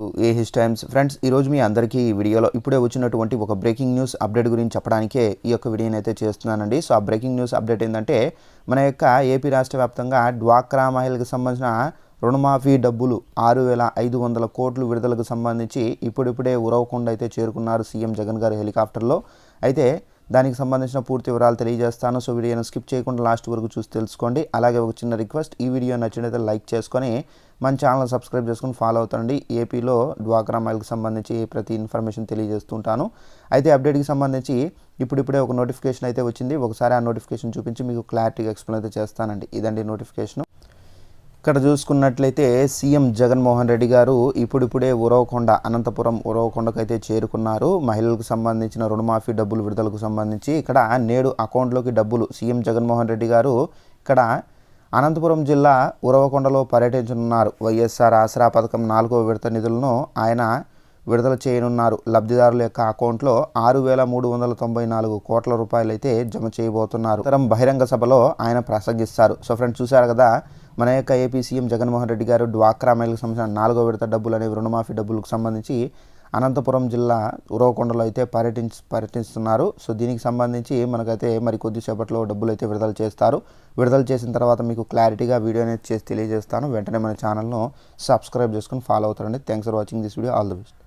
ఏ his times friends ఈరోజు మీ అందరికీ ఈ వీడియోలో ఇప్పుడే వచ్చినటువంటి ఒక బ్రేకింగ్ న్యూస్ అప్డేట్ గురించి చెప్పడానికే ఈ యొక్క వీడియోని అయితే చేస్తున్నానండి. సో ఆ బ్రేకింగ్ న్యూస్ అప్డేట్ ఏంటంటే మన యొక్క ఏపీ రాష్ట్ర వ్యాప్తంగా డ్వాక్రా మహిళలకు సంబంధించిన రుణమాఫీ డబ్బులు ఆరు వేల ఐదు వందల కోట్లు విడుదలకు సంబంధించి ఇప్పుడిప్పుడే ఉరవకుండా అయితే చేరుకున్నారు సీఎం జగన్ గారు హెలికాప్టర్లో. అయితే దానికి సంబంధించిన పూర్తి వివరాలు తెలియజేస్తాను. సో వీడియోను స్కిప్ చేయకుండా లాస్ట్ వరకు చూసి తెలుసుకోండి. అలాగే ఒక చిన్న రిక్వెస్ట్ ఈ వీడియో నచ్చినైతే లైక్ చేసుకొని మన ఛానల్ సబ్స్క్రైబ్ చేసుకొని ఫాలో అవుతండి. ఏపీలో డ్వాక్రా మైల్కి సంబంధించి ప్రతి ఇన్ఫర్మేషన్ తెలియజేస్తుంటాను. అయితే అప్డేట్కి సంబంధించి ఇప్పుడిప్పుడే ఒక నోటిఫికేషన్ అయితే వచ్చింది. ఒకసారి ఆ నోటిఫికేషన్ చూపించి మీకు క్లారిటీగా ఎక్స్ప్లెయిన్ అయితే చేస్తానండి. ఇదండి నోటిఫికేషన్. ఇక్కడ చూసుకున్నట్లయితే సీఎం జగన్మోహన్ రెడ్డి గారు ఇప్పుడిప్పుడే ఉరవకొండ అనంతపురం ఉరవకొండకు అయితే చేరుకున్నారు. మహిళలకు సంబంధించిన రుణమాఫీ డబ్బులు విడుదలకు సంబంధించి ఇక్కడ నేడు అకౌంట్లోకి డబ్బులు సీఎం జగన్మోహన్ రెడ్డి గారు ఇక్కడ అనంతపురం జిల్లా ఉరవకొండలో పర్యటించనున్నారు. వైఎస్ఆర్ ఆసరా పథకం నాలుగో విడత నిధులను ఆయన విడుదల చేయనున్నారు. లబ్ధిదారుల యొక్క అకౌంట్లో ఆరు వేల మూడు వందల తొంభై నాలుగు కోట్ల రూపాయలు అయితే జమ చేయబోతున్నారు. తరం బహిరంగ సభలో ఆయన ప్రసంగిస్తారు. సో ఫ్రెండ్స్ చూశారు కదా? మన యొక్క ఏపీ సీఎం జగన్మోహన్ రెడ్డి గారు డ్వాక్రా మహిళలకు సంబంధించిన నాలుగో విడత డబ్బులు అనేవి రుణమాఫీ డబ్బులకు సంబంధించి అనంతపురం జిల్లా ఉరవకొండలో అయితే పర్యటించ పర్యటిస్తున్నారు. సో దీనికి సంబంధించి మనకైతే మరి కొద్దిసేపట్లో డబ్బులు అయితే విడుదల చేస్తారు. విడుదల చేసిన తర్వాత మీకు క్లారిటీగా వీడియో అనేది చేసి తెలియజేస్తాను. వెంటనే మన ఛానల్ను సబ్స్క్రైబ్ చేసుకుని ఫాలో అవుతారండి. Thanks for watching this video. All the best.